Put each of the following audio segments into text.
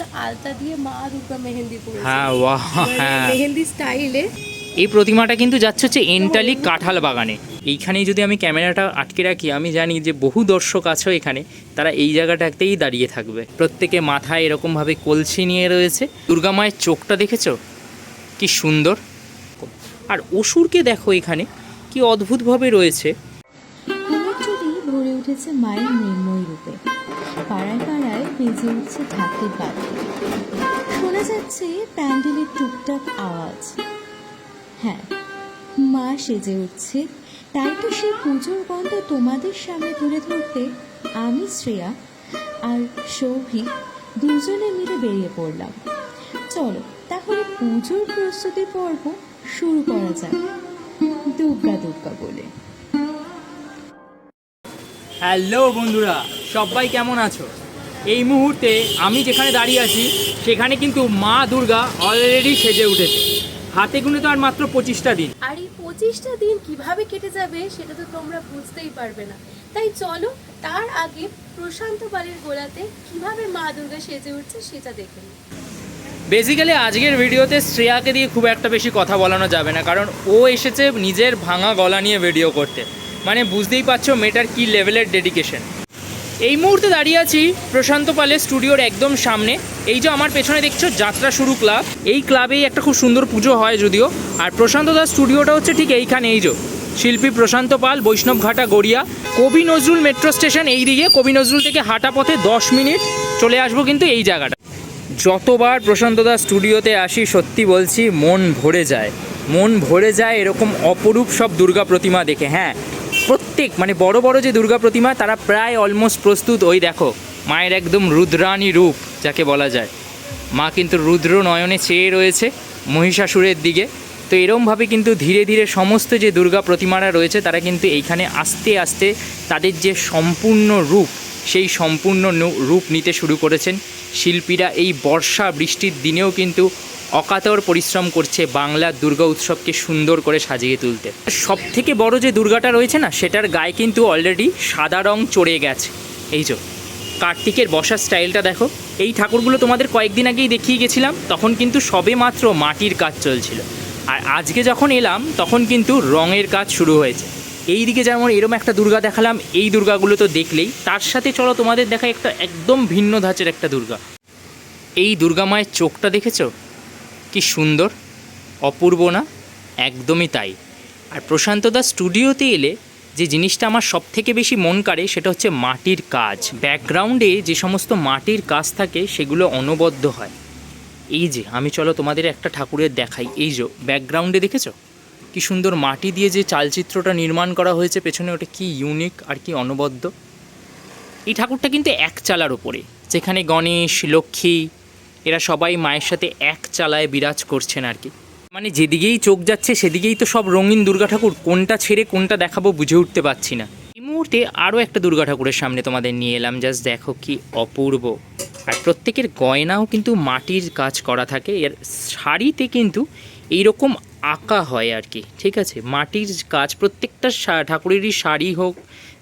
একটা আলতা দিয়ে মা দুর্গা মেহেন্দি পরেছে। হ্যাঁ ওয়াহ মানে হ্যাঁ। মেহেন্দি স্টাইলে এই প্রতিমাটা কিন্তু যাচ্ছে হচ্ছে এন্টালি কাঁঠাল বাগানে। এইখানেই যদি আমি ক্যামেরাটা আটকে রাখি আমি জানি যে বহু দর্শক আছে এখানে তারা এই জায়গাটাতেই দাঁড়িয়ে থাকবে। প্রত্যেকে মাথায় এরকমভাবে কলসি নিয়ে রয়েছে। দুর্গা মায়ের চোখটা দেখেছ? কি সুন্দর। আর অসুরকে দেখো এখানে কি অদ্ভুতভাবে রয়েছে। ভরে উঠেছে মায়ের নির্ময় রূপে। পাড়ায় বেজে উঠছে ঢাকের বাদ্য শোনা যাচ্ছে প্যান্ডেলের টুকটাক আওয়াজ। হ্যাঁ মা সেজে উঠছে। তাই তো সেই পুজোর গন্ধ তোমাদের সামনে তুলে ধরতে আমি শ্রেয়া আর সৌভিক দুজনে মিলে বেরিয়ে পড়লাম। চলো, তাহলে পুজোর প্রস্তুতি পর্ব শুরু করা যাক। দুর্গা দুর্গা বলে। হ্যালো বন্ধুরা, সবাই কেমন আছো? এই মুহূর্তে আমি যেখানে দাঁড়িয়ে আছি সেখানে কিন্তু মা দুর্গা অলরেডি সেজে উঠেছে। হাতে গুনে তো আর মাত্র পঁচিশটা দিন। আর এই পঁচিশটা দিন কীভাবে কেটে যাবে সেটা তো তোমরা বুঝতেই পারবে না। তাই চলো তার আগে প্রশান্ত বালির গোলাতে কীভাবে মা দুর্গা সেজে উঠছে সেটা দেখে নিই। বেসিক্যালি আজকের ভিডিওতে শ্রেয়াকে দিয়ে খুব একটা বেশি কথা বলানো যাবে না কারণ ও এসেছে নিজের ভাঙা গলা নিয়ে ভিডিও করতে। মানে বুঝতেই পারছ মেয়েটার কী লেভেলের ডেডিকেশন এই মুহূর্তে দাঁড়িয়ে আছি প্রশান্ত পালের স্টুডিওর একদম সামনে। এই যে আমার পেছনে দেখছ যাত্রা শুরু ক্লাব এই ক্লাবেই একটা খুব সুন্দর পুজো হয় যদিও। আর প্রশান্ত দাস স্টুডিওটা হচ্ছে ঠিক এইখানে, এই যে। শিল্পী প্রশান্ত পাল বৈষ্ণবঘাটা গড়িয়া। কবি নজরুল মেট্রো স্টেশন এই দিকে। কবি নজরুল থেকে হাঁটা পথে দশ মিনিট। চলে আসব কিন্তু এই জায়গাটা। যতবার প্রশান্ত দাস স্টুডিওতে আসি, সত্যি বলছি, মন ভরে যায়। মন ভরে যায় এরকম অপরূপ সব দুর্গা প্রতিমা দেখে। হ্যাঁ প্রত্যেক মানে বড় বড় যে দুর্গা প্রতিমা, তারা প্রায় অলমোস্ট প্রস্তুত। ওই দেখো, মায়ের একদম রুদ্রাণী রূপ, যাকে বলা যায়। মা কিন্তু রুদ্র নয়নে চেয়ে রয়েছে মহিষাসুরের দিকে। তো এরমভাবে কিন্তু ধীরে ধীরে সমস্ত যে দুর্গা প্রতিমারা রয়েছে, তারা কিন্তু এইখানে আস্তে আস্তে তাদের যে সম্পূর্ণ রূপ, সেই সম্পূর্ণ রূপ নিতে শুরু করেছেন। শিল্পীরা এই বর্ষা বৃষ্টির দিনেও কিন্তু অকাতর পরিশ্রম করছে বাংলার দুর্গা উৎসবকে সুন্দর করে সাজিয়ে তুলতে। সব থেকে বড় যে দুর্গাটা রয়েছে না, সেটার গায়ে কিন্তু অলরেডি সাদা রং চড়ে গেছে। এই যে, কার্তিকের বসার স্টাইলটা দেখো। এই ঠাকুরগুলো তোমাদের কয়েকদিন আগেই দেখিয়ে গেছিলাম, তখন কিন্তু সবে মাত্র মাটির কাজ চলছিল। আর আজকে যখন এলাম, তখন কিন্তু রঙের কাজ শুরু হয়েছে। এই দিকে যেমন এরম একটা দুর্গা দেখালাম, এই দুর্গাগুলো তো দেখলেই। তার সাথে চলো তোমাদের দেখা একটা একদম ভিন্ন ধাঁচের একটা দুর্গা। এই দুর্গা মায়ের চোখটা দেখেছ? কি সুন্দর? অপূর্ব না? একদমই তাই। আর প্রশান্ত দাস স্টুডিওতে এলে যে জিনিসটা আমার সব থেকে বেশি মন কাড়ে সেটা হচ্ছে মাটির কাজ। ব্যাকগ্রাউন্ডে যে সমস্ত মাটির কাজ থাকে সেগুলো অনবদ্য হয়। এই যে, আমি চলো তোমাদের একটা ঠাকুরের দেখাই। এই যে, ব্যাকগ্রাউন্ডে দেখেছ? কি সুন্দর মাটি দিয়ে যে চালচিত্রটা নির্মাণ করা হয়েছে, পেছনে ওটা কি ইউনিক আর কি অনবদ্য। এই ঠাকুরটা কিন্তু এক চালার ওপরে যেখানে গণেশ, লক্ষ্মী এরা সবাই মায়ের সাথে এক চালায় বিরাজ করছেন আর কি। মানে যেদিকেই চোখ যাচ্ছে, সেদিকেই তো সব রঙিন দুর্গা ঠাকুর। কোনটা ছেড়ে কোনটা দেখাবো বুঝে উঠতে পারছি না। এই মুহূর্তে আরও একটা দুর্গা ঠাকুরের সামনে তোমাদের নিয়ে এলাম। জাস্ট দেখো কি অপূর্ব। আর প্রত্যেকের গয়নাও কিন্তু মাটির কাজ করা থাকে। এর শাড়িতে কিন্তু এইরকম আঁকা হয় আর কি, ঠিক আছে? মাটির কাজ প্রত্যেকটা ঠাকুরেরই শাড়ি হোক,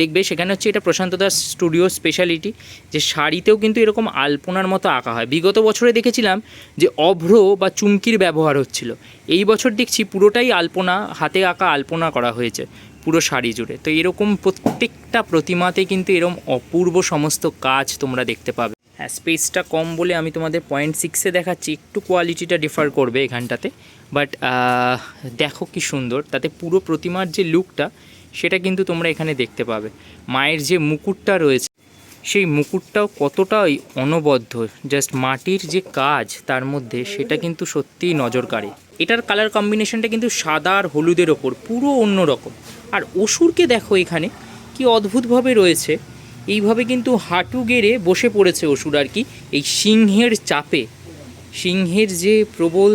দেখবে সেখানে হচ্ছে এটা প্রশান্ত দাস স্টুডিও স্পেশালিটি যে শাড়িতেও কিন্তু এরকম আলপনার মতো আঁকা হয়। বিগত বছরে দেখেছিলাম যে অভ্র বা চুমকির ব্যবহার হচ্ছিল। এই বছর দেখছি পুরোটাই আলপনা, হাতে আঁকা আলপনা করা হয়েছে, পুরো শাড়ি জুড়ে। তো এরকম প্রত্যেকটা প্রতিমাতে কিন্তু এরকম অপূর্ব সমস্ত কাজ তোমরা দেখতে পাবে। হ্যাঁ স্পেসটা কম বলে আমি তোমাদের পয়েন্ট সিক্সে দেখাচ্ছি। একটু কোয়ালিটিটা ডিফার করবে এখানটাতে। বাট দেখো কি সুন্দর। তাতে পুরো প্রতিমার যে লুকটা সেটা কিন্তু তোমরা এখানে দেখতে পাবে। মায়ের যে মুকুটটা রয়েছে, সেই মুকুটটাও কতটাই অনবদ্য। জাস্ট মাটির যে কাজ তার মধ্যে, সেটা কিন্তু সত্যিই নজর কাড়ে এটার কালার কম্বিনেশনটা কিন্তু সাদা আর হলুদের ওপর, পুরো অন্য রকম আর অসুরকে দেখো এখানে, কি অদ্ভুতভাবে রয়েছে। এইভাবে কিন্তু হাঁটু গেড়ে বসে পড়েছে অসুর আর কি। এই সিংহের চাপে, সিংহের যে প্রবল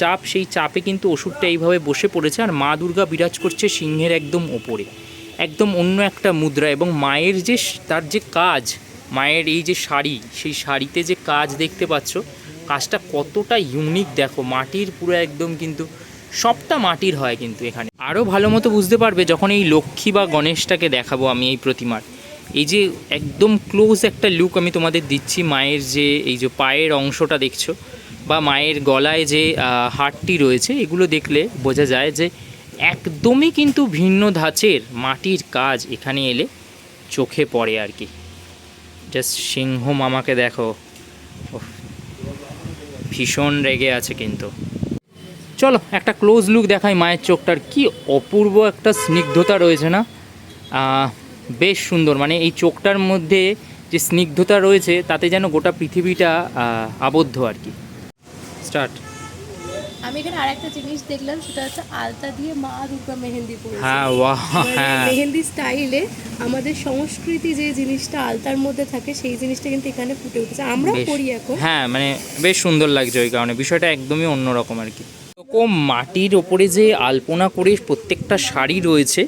চাপ, সেই চাপে কিন্তু অসুরটা এইভাবে বসে পড়েছে আর মা দুর্গা বিরাজ করছে সিংহের একদম ওপরে। একদম অন্য একটা মুদ্রা এবং মায়ের যে তার যে কাজ, মায়ের এই যে শাড়ি, সেই শাড়িতে যে কাজ দেখতে পাচ্ছ, কাজটা কতটা ইউনিক দেখো। মাটির পুরো একদম কিন্তু, সবটা মাটির হয় কিন্তু এখানে। আরও ভালো মতো বুঝতে পারবে যখন এই লক্ষ্মী বা গণেশটাকে দেখাবো আমি এই প্রতিমার। এই যে একদম ক্লোজ একটা লুক আমি তোমাদের দিচ্ছি, মায়ের যে এই যে পায়ের অংশটা দেখছ বা মায়ের গলায় যে হাড়টি রয়েছে, এগুলো দেখলে বোঝা যায় যে একদমই কিন্তু ভিন্ন ধাঁচের মাটির কাজ এখানে এলে চোখে পড়ে আর কি। জাস্ট সিংহ মামাকে দেখো। ভীষণ রেগে আছে কিন্তু। চলো, একটা ক্লোজ লুক দেখাই মায়ের চোখটার। কি অপূর্ব একটা স্নিগ্ধতা রয়েছে না? বেশ সুন্দর। মানে এই চোখটার মধ্যে যে স্নিগ্ধতা রয়েছে তাতে যেন গোটা পৃথিবীটা আবদ্ধ আর কি। স্টার্ট। আমি এখানে আর একটা জিনিস দেখলাম সেটা হচ্ছে আলতা দিয়ে মা দুর্গা মেহেন্দি পরেছে। হ্যাঁ ওয়াহ মানে হ্যাঁ। মেহেন্দি স্টাইলে আমাদের সংস্কৃতি যে জিনিসটা আলতার মধ্যে থাকে সেই জিনিসটা কিন্তু এখানে ফুটে উঠেছে। আমরা বেশ। করি এখন। হ্যাঁ মানে বেশ সুন্দর লাগছে ওই কারণে। বিষয়টা একদমই অন্যরকম আর কি। এরকম মাটির ওপরে যে আলপনা করে প্রত্যেকটা শাড়ি রয়েছে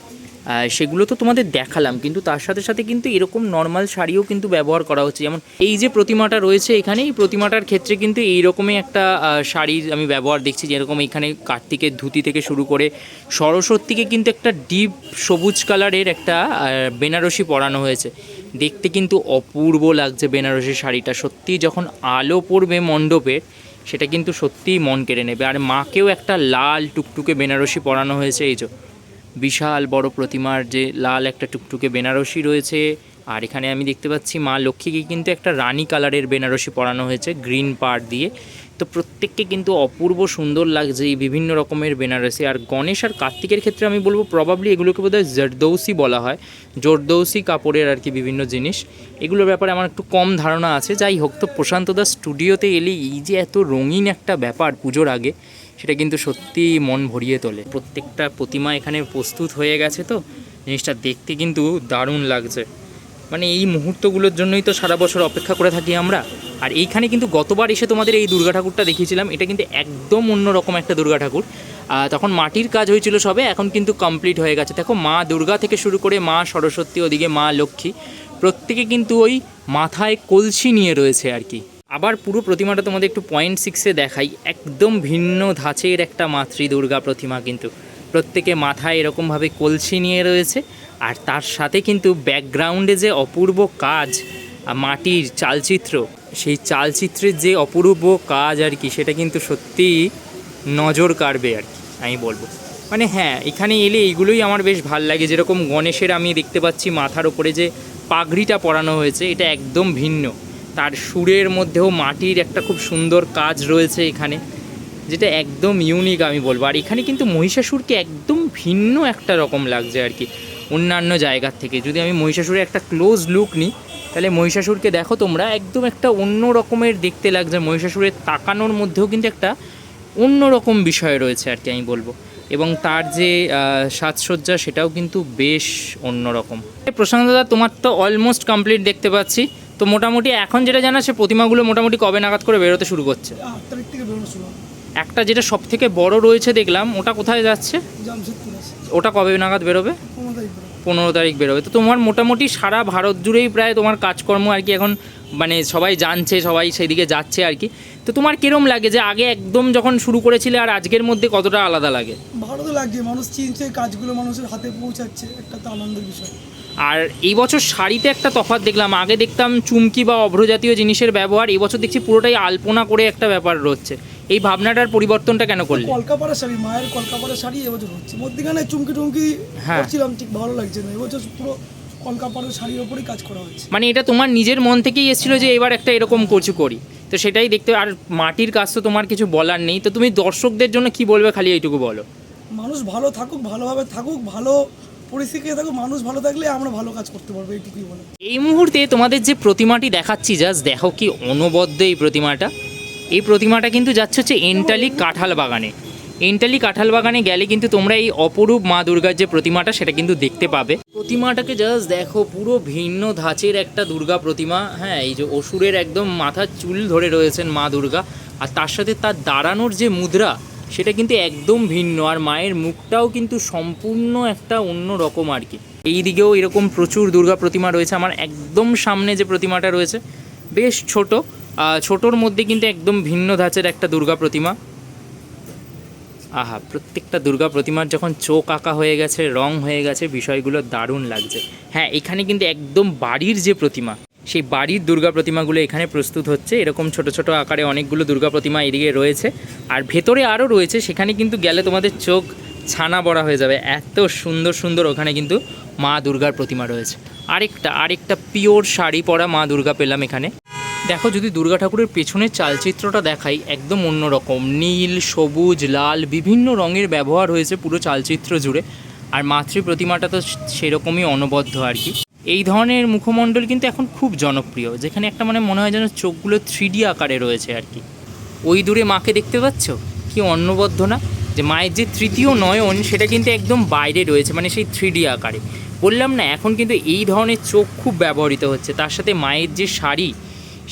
সেগুলো তো তোমাদের দেখালাম, কিন্তু তার সাথে সাথে কিন্তু এরকম নর্মাল শাড়িও কিন্তু ব্যবহার করা হচ্ছে। যেমন এই যে প্রতিমাটা রয়েছে এখানে এই প্রতিমাটার ক্ষেত্রে কিন্তু এইরকমই একটা শাড়ির আমি ব্যবহার দেখছি, যেরকম এখানে কার্তিকের ধুতি থেকে শুরু করে সরস্বতীকে কিন্তু একটা ডিপ সবুজ কালারের একটা বেনারসি পরানো হয়েছে। দেখতে কিন্তু অপূর্ব লাগছে বেনারসি শাড়িটা। সত্যি যখন আলো পড়বে মণ্ডপের সেটা কিন্তু সত্যিই মন কেড়ে নেবে। আর মাকেও একটা লাল টুকটুকে বেনারসি পরানো হয়েছে, এই যে। বিশাল বড় প্রতিমার যে লাল একটা টুকটুকে বেনারসি রয়েছে। আর এখানে আমি দেখতে পাচ্ছি মা লক্ষ্মীকে কিন্তু একটা রানী কালারের বেনারসি পরানো হয়েছে, গ্রিন পাড় দিয়ে। তো প্রত্যেককে কিন্তু অপূর্ব সুন্দর লাগছে এই বিভিন্ন রকমের বেনারসি। আর গণেশ আর কার্তিকের ক্ষেত্রে আমি বলব প্রবাবলি এগুলোকে বোধহয় জর্দৌসি বলা হয়। জর্দৌসি কাপড়ের আর কি বিভিন্ন জিনিস। এগুলোর ব্যাপারে আমার একটু কম ধারণা আছে। যাই হোক, তো প্রশান্ত দাস স্টুডিওতে এলে এই যে এত রঙিন একটা ব্যাপার পুজোর আগে সেটা কিন্তু সত্যিই মন ভরিয়ে তোলে। প্রত্যেকটা প্রতিমা এখানে প্রস্তুত হয়ে গেছে তো। জিনিসটা দেখতে কিন্তু দারুণ লাগছে। মানে এই মুহূর্তগুলোর জন্যই তো সারা বছর অপেক্ষা করে থাকি আমরা। আর এইখানে কিন্তু গতবার এসে তোমাদের এই দুর্গা ঠাকুরটা দেখিয়েছিলাম। এটা কিন্তু একদম অন্যরকম একটা দুর্গা ঠাকুর তখন মাটির কাজ হয়েছিল সবে, এখন কিন্তু কমপ্লিট হয়ে গেছে। দেখো, মা দুর্গা থেকে শুরু করে মা সরস্বতী ওদিকে মা লক্ষ্মী, প্রত্যেকে কিন্তু ওই মাথায় কলসি নিয়ে রয়েছে আর কি। আবার পুরো প্রতিমাটা তোমাদের একটু পয়েন্ট সিক্সে দেখাই। একদম ভিন্ন ধাঁচের একটা মাতৃ দুর্গা প্রতিমা কিন্তু। প্রত্যেকে মাথায় এরকমভাবে কলসি নিয়ে রয়েছে আর তার সাথে কিন্তু ব্যাকগ্রাউন্ডে যে অপূর্ব কাজ মাটির চালচিত্র, সেই চালচিত্রের যে অপূর্ব কাজ আর কি, সেটা কিন্তু সত্যিই নজর কাড়বে আর কি, আমি বলব। মানে হ্যাঁ এখানে এলে এইগুলোই আমার বেশ ভালো লাগে। যেরকম গণেশের আমি দেখতে পাচ্ছি মাথার ওপরে যে পাগড়িটা পরানো হয়েছে, এটা একদম ভিন্ন। তার সুরের মধ্যেও মাটির একটা খুব সুন্দর কাজ রয়েছে এখানে, যেটা একদম ইউনিক আমি বলব। আর এখানে কিন্তু মহিষাসুরকে একদম ভিন্ন একটা রকম লাগছে আর কি, অন্যান্য জায়গার থেকে। যদি আমি মহিষাসুরের একটা ক্লোজ লুক নিই, তাহলে মহিষাসুরকে দেখো তোমরা, একদম একটা অন্য রকমের দেখতে লাগছে। মহিষাসুরের তাকানোর মধ্যেও কিন্তু একটা অন্য রকম বিষয় রয়েছে আর কি আমি বলব। এবং তার যে সাজসজ্জা, সেটাও কিন্তু বেশ অন্যরকম প্রশান্ত দাদা তোমার তো অলমোস্ট কমপ্লিট দেখতে পাচ্ছি। তো মোটামুটি এখন যেটা জানা, সে প্রতিমাগুলো মোটামুটি কবে নাগাদ করে বেরোতে শুরু করছে? একটা যেটা সব থেকে বড় রয়েছে দেখলাম, ওটা কোথায় যাচ্ছে? ওটা কবে নাগাদ বেরোবে? পনেরো তারিখ বেরোবে। পনেরো তারিখ বেরোবে তো তোমার মোটামুটি সারা ভারত জুড়েই প্রায় তোমার কাজকর্ম আর কি এখন মানে সবাই জানছে, সবাই সেদিকে যাচ্ছে আর কি। তো তোমার কিরম লাগে যে আগে একদম যখন শুরু করেছিলে আর আজকের মধ্যে কতটা আলাদা লাগে? ভালো তো লাগছে মানুষ চিনছে, কাজগুলো মানুষের হাতে পৌঁছাচ্ছে, একটা তো আনন্দের বিষয়। আর এই বছর শাড়িতে একটা তফাৎ দেখলাম। আগে দেখতাম চুমকি বা অভ্রজাতীয় জিনিসের ব্যবহার এই বছর দেখছি পুরোটাই আলপনা করে একটা ব্যাপার রয়েছে এই ভাবনাটার পরিবর্তনটা কেন করলে? কলকাপাড়া শাড়ি মায়ের কলকাপাড়া শাড়ি এবছর হচ্ছে। মধ্যখানে চুমকি টুমকি হ্যাঁ। করছিলাম ঠিক ভালো লাগছে না। এবছর পুরো কলকাপাড়ার শাড়ির ওপরেই কাজ করা হচ্ছে। মানে এটা তোমার নিজের মন থেকেই এসেছিল যে এবার একটা এরকম কিছু করি। তো সেটাই দেখতে আর মাটির কাজ তো তোমার কিছু বলার নেই। তো তুমি দর্শকদের জন্য কি বলবে খালি এইটুকু বলো। মানুষ ভালো থাকুক ভালোভাবে থাকুক ভালো পরিস্থিতি থাকুক, মানুষ ভালো থাকলে আমরা ভালো কাজ করতে পারব, এইটুকুই বলে। এই মুহূর্তে তোমাদের যে প্রতিমাটি দেখাচ্ছি জাস্ট দেখো কি অনবদ্য এই প্রতিমাটা। এই প্রতিমাটা কিন্তু যাচ্ছে হচ্ছে এন্টালি কাঁঠাল বাগানে। এন্টালি কাঁঠাল বাগানে গেলে কিন্তু তোমরা এই অপরূপ মা দুর্গার যে প্রতিমাটা, সেটা কিন্তু দেখতে পাবে। প্রতিমাটাকে জাস্ট দেখো, পুরো ভিন্ন ধাঁচের একটা দুর্গা প্রতিমা। হ্যাঁ এই যে অসুরের একদম মাথার চুল ধরে রয়েছেন মা দুর্গা। আর তার সাথে তার দাঁড়ানোর যে মুদ্রা সেটা কিন্তু একদম ভিন্ন, আর মায়ের মুখটাও কিন্তু সম্পূর্ণ একটা অন্য রকম আর কি। এই দিকেও এরকম প্রচুর দুর্গা প্রতিমা রয়েছে, আমার একদম সামনে যে প্রতিমাটা রয়েছে, বেশ ছোট ছোটোর মধ্যে কিন্তু একদম ভিন্ন ধাঁচের একটা দুর্গা প্রতিমা। আহা, প্রত্যেকটা দুর্গা প্রতিমার যখন চোখ আঁকা হয়ে গেছে, রং হয়ে গেছে, বিষয়গুলো দারুণ লাগছে। হ্যাঁ এখানে কিন্তু একদম বাড়ির যে প্রতিমা সেই বাড়ির দুর্গা প্রতিমাগুলো এখানে প্রস্তুত হচ্ছে। এরকম ছোট ছোট আকারে অনেকগুলো দুর্গা প্রতিমা এদিকে রয়েছে। আর ভেতরে আরও রয়েছে, সেখানে কিন্তু গেলে তোমাদের চোখ ছানা বড়া হয়ে যাবে। এত সুন্দর সুন্দর ওখানে কিন্তু মা দুর্গার প্রতিমা রয়েছে। আরেকটা আরেকটা পিওর শাড়ি পরা মা দুর্গা পেলাম এখানে। দেখো, যদি দুর্গা ঠাকুরের পেছনের চালচিত্রটা দেখাই, একদম অন্যরকম। নীল, সবুজ, লাল, বিভিন্ন রঙের ব্যবহার হয়েছে পুরো চালচিত্র জুড়ে। আর মাতৃ প্রতিমাটা তো সেরকমই অনবদ্য আর কি। এই ধরনের মুখমণ্ডল কিন্তু এখন খুব জনপ্রিয়, যেখানে একটা মানে মনে হয় যেন চোখগুলো থ্রি আকারে রয়েছে আর কি। ওই দূরে মাকে দেখতে পাচ্ছ? কি অন্নবদ্ধ না যে মায়ের যে তৃতীয় নয়ন, সেটা কিন্তু একদম বাইরে রয়েছে মানে সেই থ্রি আকারে। বললাম না, এখন কিন্তু এই ধরনের চোখ খুব ব্যবহৃত হচ্ছে। তার সাথে মায়ের যে শাড়ি,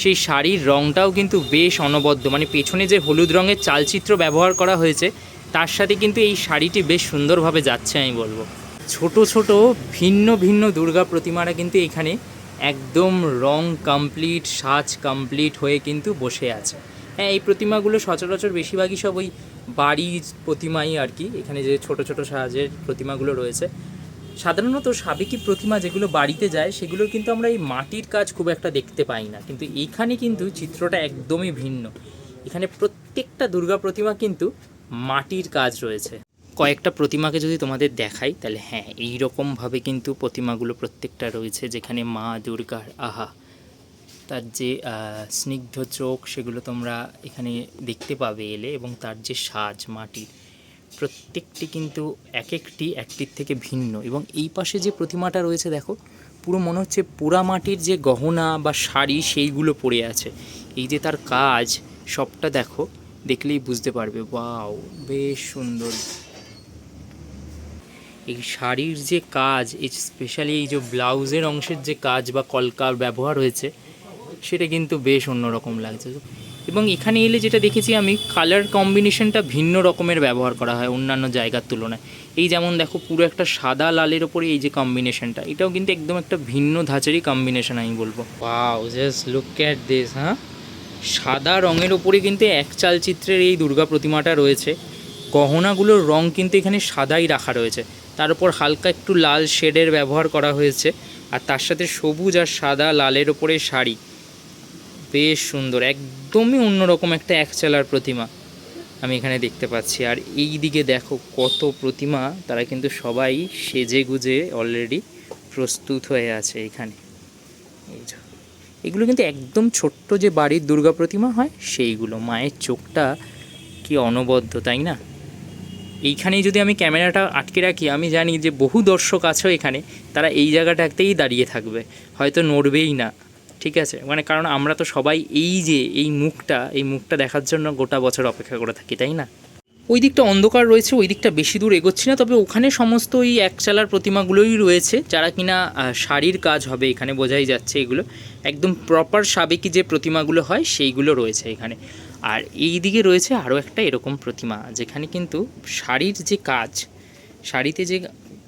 সেই শাড়ির রঙটাও কিন্তু বেশ অনবদ্য। মানে পেছনে যে হলুদ রঙের চালচিত্র ব্যবহার করা হয়েছে, তার সাথে কিন্তু এই শাড়িটি বেশ সুন্দরভাবে যাচ্ছে, আমি বলব। ছোট ছোট ভিন্ন ভিন্ন দুর্গা প্রতিমারা কিন্তু এখানে একদম রং কমপ্লিট সাজ কমপ্লিট হয়ে কিন্তু বসে আছে। হ্যাঁ এই প্রতিমাগুলো সচরাচর বেশিরভাগই সব ওই বাড়ির প্রতিমাই আর কি। এখানে যে ছোট ছোট সাজের প্রতিমাগুলো রয়েছে। সাধারণত সাবেকি প্রতিমা যেগুলো বাড়িতে যায়, সেগুলোর কিন্তু আমরা এই মাটির কাজ খুব একটা দেখতে পাই না। কিন্তু এইখানে কিন্তু চিত্রটা একদমই ভিন্ন। এখানে প্রত্যেকটা দুর্গা প্রতিমা কিন্তু মাটির কাজ রয়েছে। কয়েকটা প্রতিমাকে যদি তোমাদের দেখাই, তাহলে হ্যাঁ এই রকমভাবে কিন্তু প্রতিমাগুলো প্রত্যেকটা রয়েছে। যেখানে মা দুর্গার আহা, তার যে স্নিগ্ধ চোখ, সেগুলো তোমরা এখানে দেখতে পাবে এলে, এবং তার যে সাজ মাটির প্রত্যেকটি কিন্তু এক একটি একটির থেকে ভিন্ন। এবং এই পাশে যে প্রতিমাটা রয়েছে, দেখো, পুরো মনে হচ্ছে পোড়া মাটির যে গহনা বা শাড়ি, সেইগুলো পড়ে আছে। এই যে তার কাজ, সবটা দেখো, দেখলেই বুঝতে পারবে, ওয়াও, বেশ সুন্দর। এই শাড়ির যে কাজ এই স্পেশালি এই যে ব্লাউজের অংশের যে কাজ বা কলকার ব্যবহার হয়েছে সেটা কিন্তু বেশ অন্যরকম লাগছে। এবং এখানে এলে যেটা দেখেছি আমি কালার কম্বিনেশনটা ভিন্ন রকমের ব্যবহার করা হয় অন্যান্য জায়গার তুলনায়। এই যেমন দেখো পুরো একটা সাদা লালের ওপরে এই যে কম্বিনেশনটা এটাও কিন্তু একদম একটা ভিন্ন ধাঁচেরই কম্বিনেশন আমি বলব। Wow just look at this হ্যাঁ সাদা রঙের ওপরে কিন্তু এক চালচিত্রের এই দুর্গা প্রতিমাটা রয়েছে। গহনাগুলোর রং কিন্তু এখানে সাদাই রাখা রয়েছে। তার উপর হালকা একটু লাল শেডের ব্যবহার করা হয়েছে আর তার সাথে সবুজ আর সাদা লালের ওপরে শাড়ি। বেশ সুন্দর, একদমই অন্যরকম একটা একচালার প্রতিমা আমি এখানে দেখতে পাচ্ছি। আর এই দিকে দেখো কত প্রতিমা, তারা কিন্তু সবাই সেজে গুজে অলরেডি প্রস্তুত হয়ে আছে এখানে। এই এগুলো কিন্তু একদম ছোট্ট যে বাড়ির দুর্গা প্রতিমা হয়, সেইগুলো। মায়ের চোখটা কি অনবদ্য, তাই না? এইখানেই যদি আমি ক্যামেরাটা আটকে রাখি, আমি জানি যে বহু দর্শক আছো এখানে, তারা এই জায়গাটাতেই দাঁড়িয়ে থাকবে, হয়তো নড়বেই না, ঠিক আছে? মানে কারণ আমরা তো সবাই এই যে, এই মুখটা এই মুখটা দেখার জন্য গোটা বছর অপেক্ষা করে থাকি, তাই না? ওই দিকটা অন্ধকার রয়েছে, ওই দিকটা বেশি দূর এগোচ্ছি না, তবে ওখানে সমস্ত ওই একচালার প্রতিমাগুলোই রয়েছে, যারা কিনা শাড়ির কাজ হবে, এখানে বোঝাই যাচ্ছে এগুলো। একদম প্রপার সাবেকি যে প্রতিমাগুলো হয়, সেইগুলো রয়েছে এখানে। আর এই দিকে রয়েছে আরও একটা এরকম প্রতিমা, যেখানে কিন্তু শাড়ির যে কাজ, শাড়িতে যে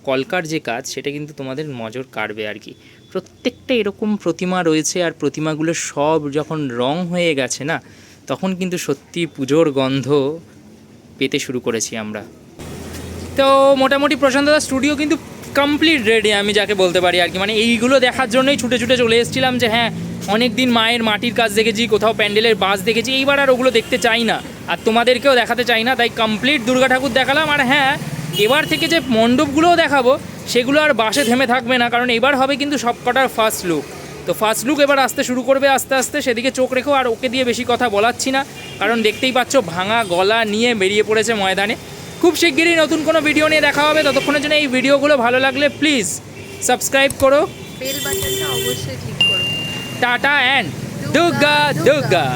কলকার যে কাজ, সেটা কিন্তু তোমাদের নজর কাড়বে আর কি। প্রত্যেকটা এরকম প্রতিমা রয়েছে আর প্রতিমাগুলো সব যখন রং হয়ে গেছে না, তখন কিন্তু সত্যি পুজোর গন্ধ পেতে শুরু করেছি আমরা। তো মোটামুটি প্রশান্ত দা স্টুডিও কিন্তু কমপ্লিট রেডি আমি যাকে বলতে পারি আর কি। মানে এইগুলো দেখার জন্যই ছুটে ছুটে চলে এসেছিলাম যে হ্যাঁ অনেক দিন মায়ের মাটির কাজ দেখেছি, কোথাও প্যান্ডেলের বাস দেখেছি, এইবার আর ওগুলো দেখতে চাই না। আর তোমাদেরকেও দেখাতে চাই না, তাই কমপ্লিট দুর্গা ঠাকুর দেখালাম। আর হ্যাঁ এবার থেকে যে মণ্ডপগুলোও দেখাবো, সেগুলো আর বাসে থেমে থাকবে না, কারণ এবার হবে কিন্তু সবকটার ফার্স্ট লুক তো ফার্স্ট লুক এবার আসতে শুরু করবে আস্তে আস্তে, সেদিকে চোখ রেখো, আর ওকে দিয়ে বেশি কথা বলাচ্ছি না, কারণ দেখতেই পাচ্ছ ভাঙা গলা নিয়ে বেরিয়ে পড়েছে ময়দানে। খুব শিগগিরই নতুন কোনো ভিডিও নিয়ে দেখা হবে, ততক্ষণের জন্য এই ভিডিওগুলো ভালো লাগলে প্লিজ সাবস্ক্রাইব করো। বেল বাটনটা অবশ্যই ক্লিক করো টাটা অ্যান্ড দুর্গা দুর্গা